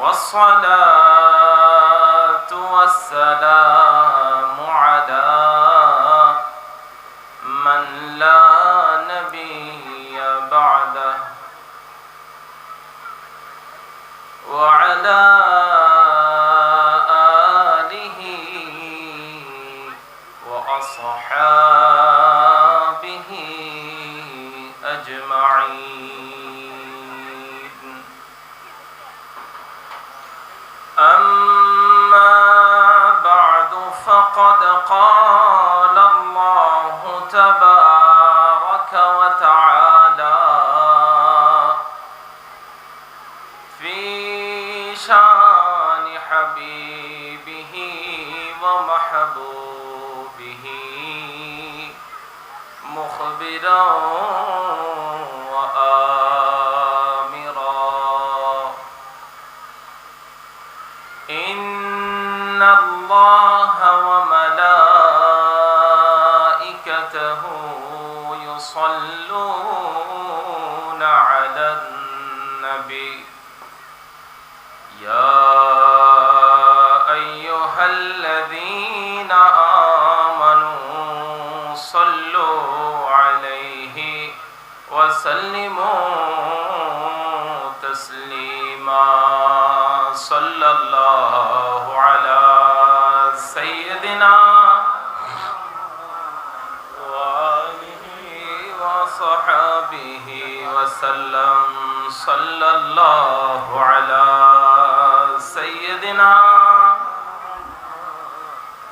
والصلاة والسلام على من لا ばん سيدنا وآله وصحابه وسلم صلى الله على سيدنا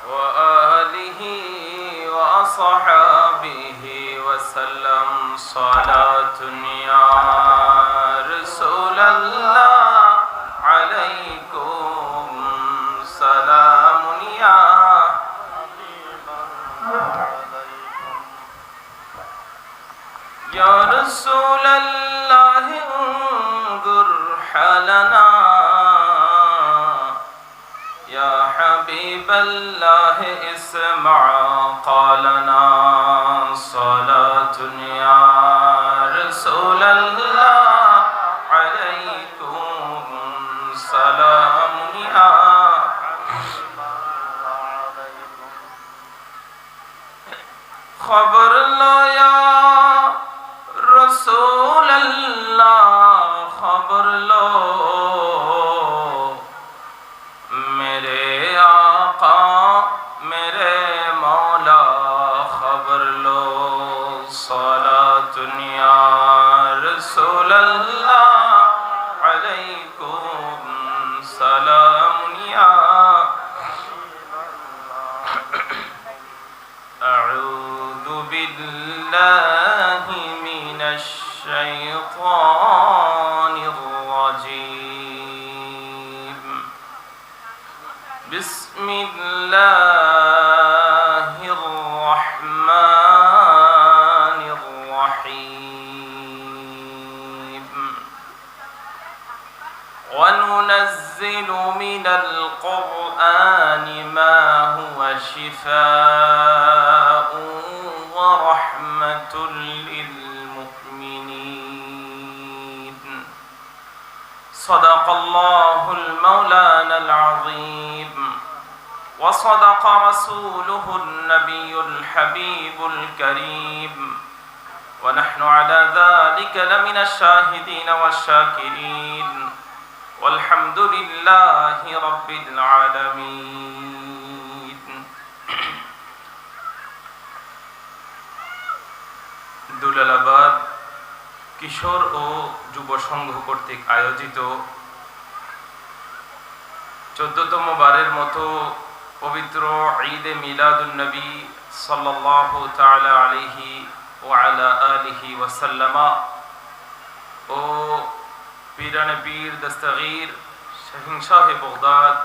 وآله وأصحابه وسلم. صلاة يا رسول الله. يا رسول الله انظر حالنا. يا حبيب الله اسمع قالنا. صلاة يا رسول الله عليكم سلام يا خبر लो या রসুল্লাহ খবর লো। الشيطان الرجيم. بسم الله الرحمن الرحيم. وننزل من القرآن ما هو شفاء ورحمة للمؤمنين صدق الله المولانا العظيم وصدق رسوله النبي الحبيب الكريم ونحن على ذلك لمن الشاهدين والشاكرين والحمد لله رب العالمين দুলালাবাদ কিশোর ও যুব সংঘ কর্তৃক আয়োজিত চোদ্দতম বারের মতো পবিত্র ঈদে মিলাদুলনবী সাল্লাহ তালা আলিহি ও আলা আলিহি ওয়াসাল্লামা ও পিরান পীর দস্তগীর শাহিন শাহ বগদাদ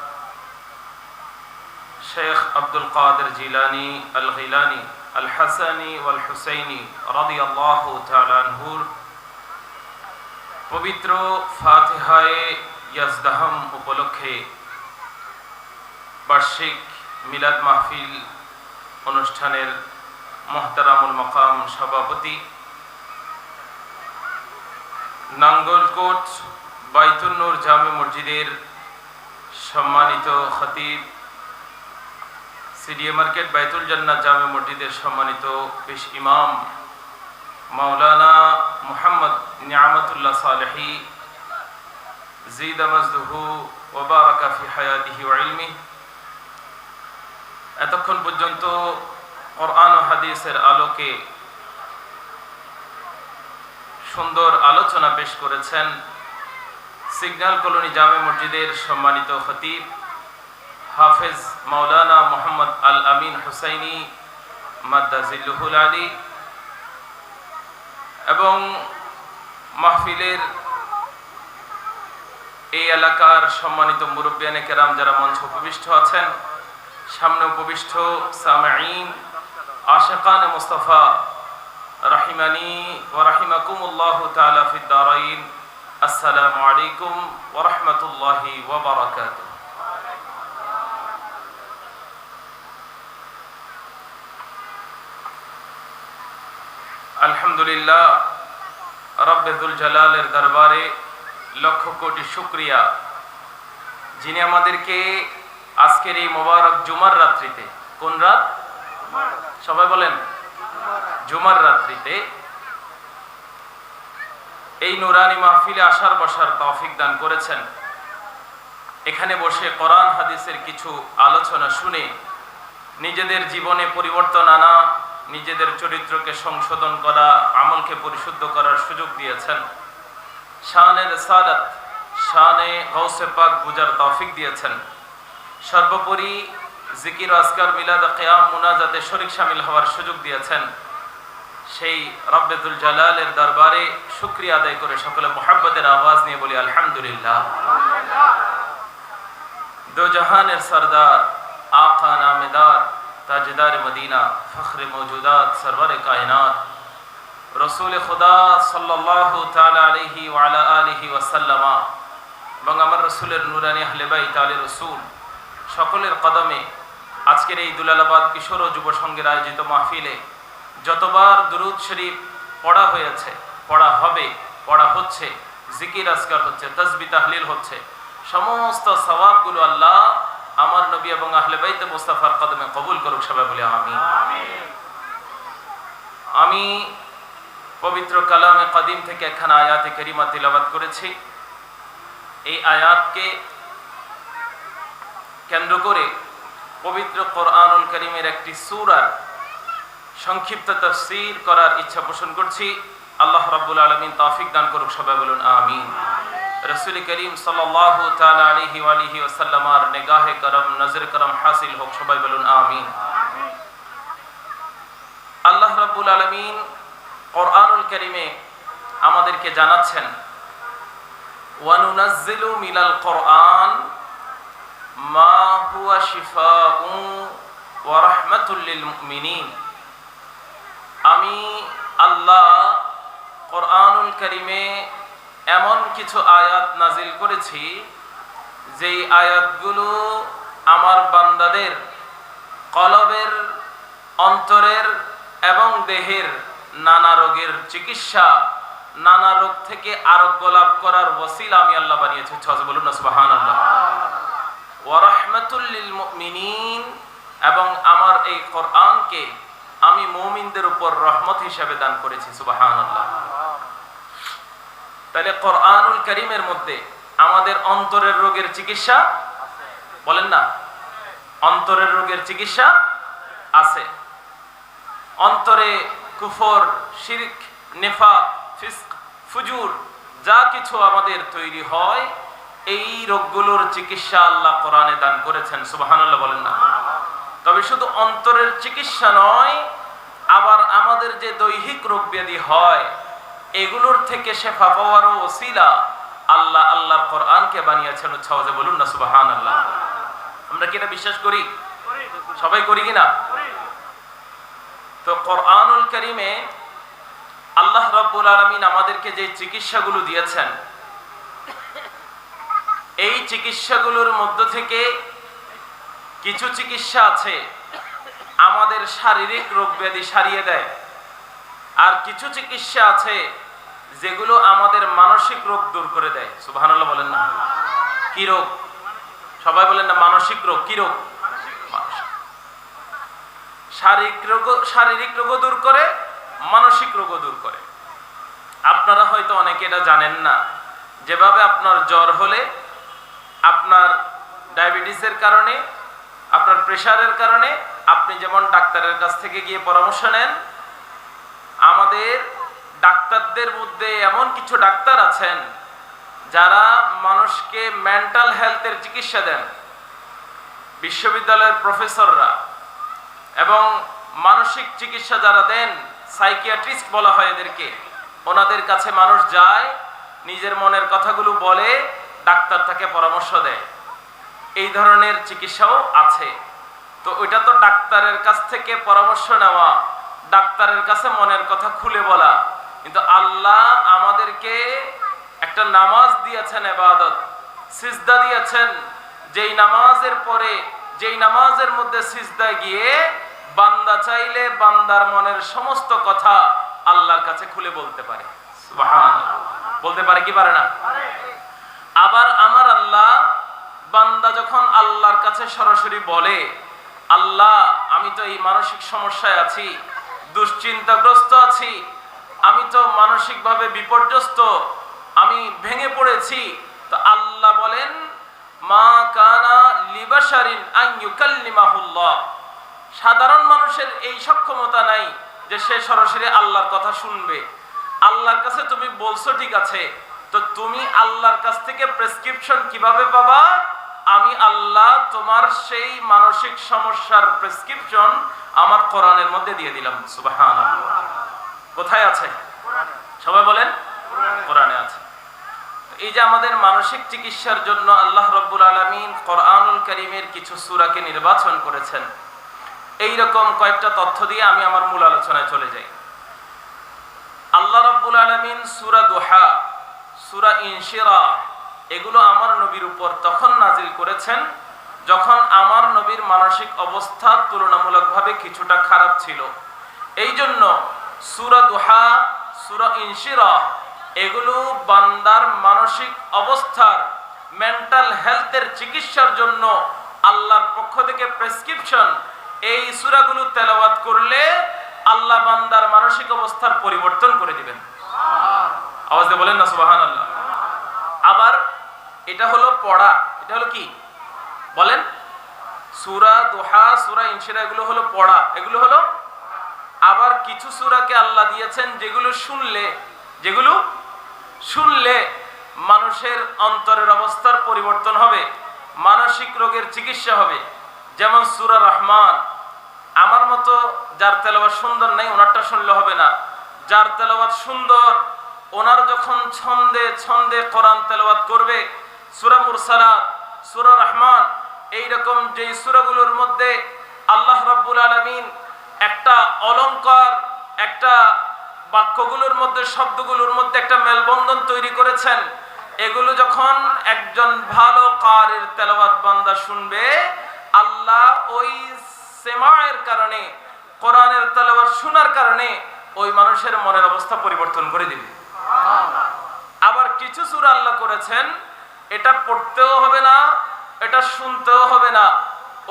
শেখ আব্দুল কাদের জিলানি আল গিলানি আল হাসানি ওয়াল হুসাইনি রদি আল্লাহ তালানহুর পবিত্র ফাতেহায়ে ইয়াজদাহাম উপলক্ষে বার্ষিক মিলাদ মাহফিল অনুষ্ঠানের মোহতারামুল মকাম সভাপতি নাঙ্গলকোট বাইতুন্নুর জামে মসজিদের সম্মানিত খতিব, সিডিএ মার্কেট বাইতুল জান্নাত জামে মসজিদের সম্মানিত পেশ ইমাম মাওলানা মুহাম্মদ নিয়ামতুল্লাহ সালেহি, জিদ মজদুহু ওবারাকা ফি হায়াতিহি ওয়া ইলমি এতক্ষণ পর্যন্ত কোরআন হাদিসের আলোকে সুন্দর আলোচনা পেশ করেছেন সিগন্যাল কলোনি জামে মসজিদের সম্মানিত খতিব হাফেজ মাওলানা মোহাম্মদ আল আমিন হুসাইনি মাদ্দাজিল্লুহুল আলী এবং মাহফিলের এই এলাকার সম্মানিত মুরব্বিয়ানে কেরাম যারা মঞ্চ উপবিষ্ট আছেন সামনে উপবিষ্ট সামাইন আশাকান মুস্তাফা রাহিমানি ও রাহিমাকুমুল্লাহ তাআলা ফিদ দারাইন। আসসালামু আলাইকুম ওয়া রাহমাতুল্লাহি ওয়া আলহামদুলিল্লাহ রব্বেদুল জালালের দরবারে লক্ষ কোটি শুক্রিয়া। যিনি আমাদেরকে আজকের এই মোবারক জুমার রাত্রিতে, কোন রাত? সবাই বলেন, জুমার রাত্রিতে। এই নুরানি মাহফিলে আসার বসার তৌফিক দান করেছেন। এখানে বসে কোরআন, হাদিসের কিছু আলোচনা শুনে নিজেদের জীবনে পরিবর্তন আনা, নিজেদের চরিত্রকে সংশোধন করা, আমলকে পরিশুদ্ধ করার সুযোগ দিয়েছেন। শানের সালাত শানে গৌসে পাক বুজার তৌফিক দিয়েছেন। সর্বোপরি জিকির আসকার মিলাদ কেয়াম মুনাজাতে শরিক সামিল হওয়ার সুযোগ দিয়েছেন। সেই রব্বেদুল জালালের দরবারে শুক্রিয়া আদায় করে সকলে মোহাব্বতের আওয়াজ নিয়ে বলি, আলহামদুলিল্লাহ। দো জাহানের সরদার, আকা নামেদার তাজদার মদিনা, ফখর মৌজুদাত সরবর কায়নাত। রসুল খুদা সাল্লাল্লাহু তাআলা আলাইহি আলিহি ওয়াসাল্লামা এবং আমার রসুলের নুরানি আহলেবাই তালে রসুল সকলের কদমে আজকের এই দুলালাবাদ কিশোর ও যুব সংঘের আয়োজিত মাহফিলে যতবার দুরুদ শরীফ পড়া হয়েছে, পড়া হবে, পড়া হচ্ছে, জিকির আসকার হচ্ছে তসবি তাহলিল হচ্ছে, সমস্ত সওয়াবগুলো আল্লাহ আমার নবী এবং আহলে বাইতে মুস্তাফার কদমে কবুল করুক সবাই বলে আমি আমি পবিত্র কালামে কদিম থেকে একখানা আয়াতে কেরিমা তিলাবাত করেছি। এই আয়াতকে কেন্দ্র করে পবিত্র কোরআনুল করিমের একটি সুরার সংক্ষিপ্ত তফসির করার ইচ্ছা পোষণ করছি। আল্লাহ রাব্বুল আলমিন তৌফিক দান করুক, সবাই বলুন আমিন। রসুল করিম সাল্লাহ নেগাহে করম, নজর করম হাসিল হোক, সবাই বলুন আমিন। আল্লাহ রাব্বুল আলমিন কোরআনুল করিমে আমাদেরকে জানাচ্ছেন ওয়ানুনাজ্জিলু মিলাল কোরআন মা আমি আল্লাহ কোরআনুল করিমে এমন কিছু আয়াত নাজিল করেছি, যেই আয়াতগুলো আমার বান্দাদের কলবের, অন্তরের এবং দেহের নানা রোগের চিকিৎসা, নানা রোগ থেকে আরোগ্য লাভ করার ওসিলা আমি আল্লাহ বানিয়েছি। বলুন না সুবাহান আল্লাহ ওয়ারহমাতুল্লিল মুমিনিন, এবং আমার এই কোরআনকে আমি মুমিনদের উপর রহমত হিসাবে দান করেছি সুবাহান তাহলে কোরআনুল করিমের মধ্যে আমাদের অন্তরের রোগের চিকিৎসা বলেন না? অন্তরের রোগের চিকিৎসা আছে। অন্তরে কুফর, শিরিক, নেফাক, ফিস্ক, ফুজুর যা কিছু আমাদের তৈরি হয় এই রোগগুলোর চিকিৎসা আল্লাহ কোরআনে দান করেছেন, সুবাহানাল্লাহ বলেন না। তবে শুধু অন্তরের চিকিৎসা নয়, আবার আমাদের যে দৈহিক রোগ ব্যাধি হয়, এগুলোর থেকে শেফা পাওয়ারও ওসিলা। আল্লাহ আল্লাহর কোরআনকে বানিয়েছেন উচ্ছাওয়াজে বলুন না সুবাহান আল্লাহ আমরা কি এটা বিশ্বাস করি? সবাই করি কিনা তো কোরআনুল করিমে আল্লাহ রব্বুল আলমিন আমাদেরকে যে চিকিৎসাগুলো দিয়েছেন এই চিকিৎসাগুলোর মধ্য থেকে কিছু চিকিৎসা আছে, আমাদের শারীরিক রোগ ব্যাধি সারিয়ে দেয়। আর কিছু চিকিৎসা আছে, যেগুলো আমাদের মানসিক রোগ দূর করে দেয়। সুবহানাল্লাহ বলেন না। কি রোগ? সবাই বলেন না, মানসিক রোগ। কি রোগ? শারীরিক রোগ, শারীরিক রোগও দূর করে, মানসিক রোগও দূর করে। আপনারা হয়তো অনেকে এটা জানেন না। যেভাবে আপনার জ্বর হলে আপনার ডায়াবেটিসের কারণে, আপনার প্রেশারের কারণে, আপনি যেমন ডাক্তারের কাছ থেকে গিয়ে পরামর্শ নেন, আমাদের ডাক্তারদের মধ্যে এমন কিছু ডাক্তার আছেন যারা মানুষকে মেন্টাল হেলথের চিকিৎসা দেন। বিশ্ববিদ্যালয়ের প্রফেসররা এবং মানসিক চিকিৎসা যারা দেন সাইকিয়াট্রিস্ট বলা হয় এদেরকে, ওনাদের কাছে মানুষ যায়, নিজের মনের কথাগুলো বলে ডাক্তার তাকে পরামর্শ দেয়, এই ধরনের চিকিৎসাও আছে। তো ওইটা তো ডাক্তারের কাছ থেকে পরামর্শ নেওয়া, ডাক্তারের কাছে মনের কথা খুলে বলা। কিন্তু আল্লাহ আমাদেরকে একটা নামাজ দিয়েছেন এবাদত, সিজদা দিয়েছেন। যেই নামাজের পরে, যেই নামাজের মধ্যে সিজদায় গিয়ে বান্দা চাইলে বান্দার মনের সমস্ত কথা আল্লাহর কাছে খুলে বলতে পারে। বলতে পারে কি পারে না? আবার আমার আল্লাহ বান্দা যখন আল্লাহর কাছে সরাসরি বলে, আল্লাহ, আমি তো এই মানসিক সমস্যায় আছি, দুশ্চিন্তাগ্রস্ত আছি, আমি তো মানসিকভাবে বিপর্যস্ত, আমি ভেঙে পড়েছি, তো আল্লাহ বলেন, মা কানা লিবাসারিন আন ইউকাল্লিমাহুল্লাহ। সাধারণ মানুষের এই সক্ষমতা নাই যে সে সরাসরি আল্লাহর কথা শুনবে। আল্লাহর কাছে তুমি বলছো ঠিক আছে তো তুমি আল্লাহর কাছ থেকে প্রেসক্রিপশন কীভাবে পাবা? আমি আল্লাহ তোমার সেই মানসিক সমস্যার প্রেসক্রিপশন আমার কোরআনের মধ্যে দিয়ে দিলাম। কোথায় আছে? সবাই বলেন? কোরআনে আছে। এই যে আমাদের মানসিক চিকিৎসার জন্য আল্লাহ রব্বুল আলমিন কোরআনুল করিমের কিছু সুরাকে নির্বাচন করেছেন। এই রকম কয়েকটা তথ্য দিয়ে আমি আমার মূল আলোচনায় চলে যাই। আল্লাহ রব্বুল আলমিন সুরা দোহা সুরা ইনশিরা, এগুলো আমার নবীর উপর তখন নাজিল করেছেন, যখন আমার নবীর মানসিক অবস্থা তুলনামূলকভাবে কিছুটা খারাপ ছিল। এই জন্য সুরা দোহা, সুরা ইনশিরা, এগুলো বান্দার মানসিক অবস্থার মেন্টাল হেলথের চিকিৎসার জন্য আল্লাহর পক্ষ থেকে প্রেসক্রিপশন এই সুরাগুলো তেলাওয়াত করলে আল্লাহ বান্দার মানসিক অবস্থার পরিবর্তন করে দিবেন। আওয়াজ দিয়ে বলেন না সুবাহান আল্লাহ আবার এটা হলো পড়া, এটা হলো কি? বলেন, সুরা দোহা, সুরা ইনশিরা এগুলো হলো পড়া, এগুলো হলো আবার কিছু সুরাকে আল্লাহ দিয়েছেন যেগুলো শুনলে যেগুলো শুনলে মানুষের অন্তরের অবস্থার পরিবর্তন হবে, মানসিক রোগের চিকিৎসা হবে। যেমন সুরা রহমান, আমার মতো যার তেলাবাদ সুন্দর নেই, ওনারটা শুনলে হবে না। যার তেলাবাদ সুন্দর ওনার যখন ছন্দে ছন্দে কোরআন তেলাবাদ করবে, সুরা মুরসালাত, সুরা রহমান, এইরকম যেই সুরাগুলোর মধ্যে আল্লাহ রাব্বুল আলমিন একটা অলঙ্কার একটা বাক্যগুলোর মধ্যে, শব্দগুলোর মধ্যে একটা মেলবন্ধন তৈরি করেছেন, এগুলো যখন একজন ভালো কারের তেলাওয়াত বান্দা শুনবে, আল্লাহ ওই সেমায়ের কারণে, কোরআনের তেলাওয়াত শোনার কারণে ওই মানুষের মনের অবস্থা পরিবর্তন করে দিবে। কিছু সূরা আল্লাহ করেছেন, এটা পড়তেও হবে না, এটা শুনতেও হবে না,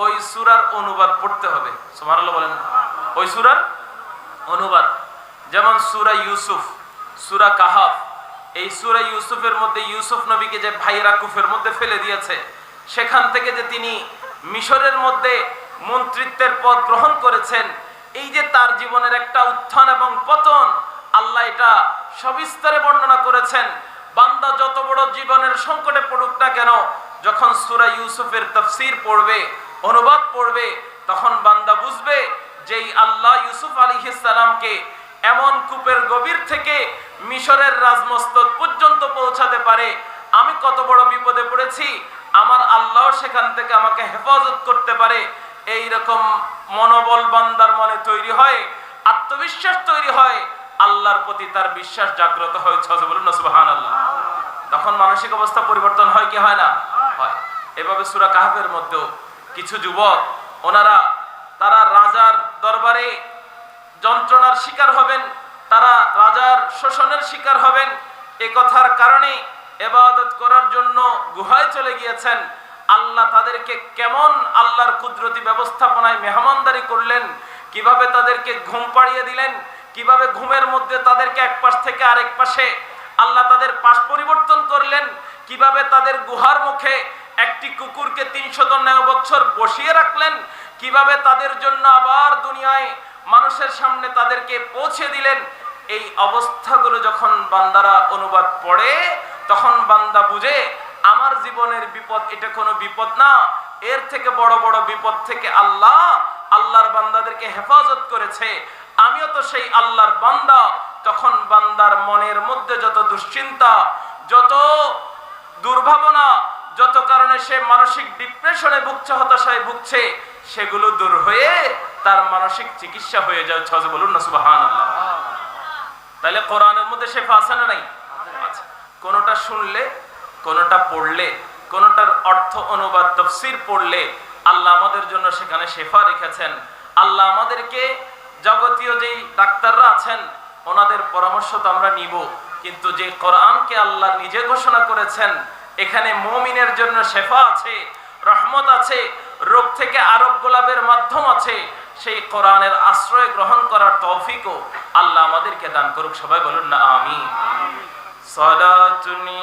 ওই সূরার অনুবাদ পড়তে হবে। সুবহানাল্লাহ বলেন। ওই সূরার অনুবাদ। যেমন সূরা ইউসুফ, সূরা কাহাফ, এই সূরা ইউসুফের মধ্যে ইউসুফ নবীকে যে ভাইরা কুফের মধ্যে ফেলে দিয়েছে, সেখান থেকে যে তিনি মিশরের মধ্যে মন্ত্রিত্বের পদ গ্রহণ করেছেন, এই যে তার জীবনের একটা উত্থান এবং পতন, আল্লাহ এটা সবিস্তারে বর্ণনা করেছেন। বান্দা যত বড় জীবনের সংকটে পড়ুক না কেন, যখন সুরা ইউসুফের তফসির পড়বে, অনুবাদ পড়বে, তখন বান্দা বুঝবে যেই আল্লাহ ইউসুফ আলাইহিস সালামকে এমন কূপের গভীর থেকে মিশরের রাজমস্তক পর্যন্ত পৌঁছাতে পারে। আমি কত বড় বিপদে পড়েছি, আমার আল্লাহ সেখান থেকে আমাকে হেফাজত করতে পারে। এই রকম মনোবল বান্দার মনে তৈরি হয়, আত্মবিশ্বাস তৈরি হয় আল্লাহর প্রতি তার বিশ্বাস জাগ্রত হয়েছে বলুন না, সুবহানাল্লাহ। তখন মানসিক অবস্থা পরিবর্তন হয় কি হয় না? হয়। এভাবে সুরা কাহাফের মধ্যেও কিছু যুবক, ওনারা তারা রাজার দরবারে যন্ত্রণার শিকার হবেন, তারা রাজার শোষণের শিকার হবেন। এ কথার কারণে এবাদত করার জন্য গুহায় চলে গিয়েছেন। আল্লাহ তাদেরকে কেমন আল্লাহর কুদরতি ব্যবস্থাপনায় মেহমানদারি করলেন, কীভাবে তাদেরকে ঘুম পাড়িয়ে দিলেন কীভাবে ঘুমের মধ্যে তাদেরকে এক পাশ থেকে আরেক পাশে আল্লাহ তাদের পাশ পরিবর্তন করলেন? কীভাবে তাদের গুহার মুখে একটি কুকুরকে তিনশত নয় বছর বসিয়ে রাখলেন? কীভাবে তাদের জন্য আবার দুনিয়ায় মানুষের সামনে তাদেরকে পৌঁছে দিলেন? এই অবস্থাগুলো যখন বান্দারা অনুবাদ পড়ে, তখন বান্দা বুঝে, আমার জীবনের বিপদ এটা কোনো বিপদ না। এর থেকে বড় বড় বিপদ থেকে আল্লাহ আল্লাহর বান্দাদেরকে হেফাজত করেছে। আমিও তো সেই আল্লাহর বান্দা। তখন বান্দার মনের মধ্যে যত দুশ্চিন্তা, যত দুর্ভাবনা, যত কারণে সে মানসিক ডিপ্রেশনে ভুগছে, হতাশায় ভুগছে, সেগুলো দূর হয়ে তার মানসিক চিকিৎসা হয়ে যাচ্ছে হজরত বলুন না, সুবহানাল্লাহ। তাহলে কোরআনের মধ্যে শেফা আছে না নাই? আচ্ছা কোনটা শুনলে, কোনটা পড়লে, কোনটার অর্থ, অনুবাদ, তফসির পড়লে আল্লাহ আমাদের জন্য সেখানে শেফা রেখেছেন। আল্লাহ আমাদেরকে জগতীয় যেই ডাক্তাররা আছেন, ওনাদের পরামর্শ তো আমরা নিব। কিন্তু যে কোরআনকে আল্লাহ নিজে ঘোষণা করেছেন, এখানে মুমিনের জন্য শেফা আছে, রহমত আছে, রোগ থেকে আরোগ্য লাভের মাধ্যম আছে, সেই কোরআনের আশ্রয় গ্রহণ করার তৌফিকও আল্লাহ আমাদেরকে দান করুক। সবাই বলুন না আমি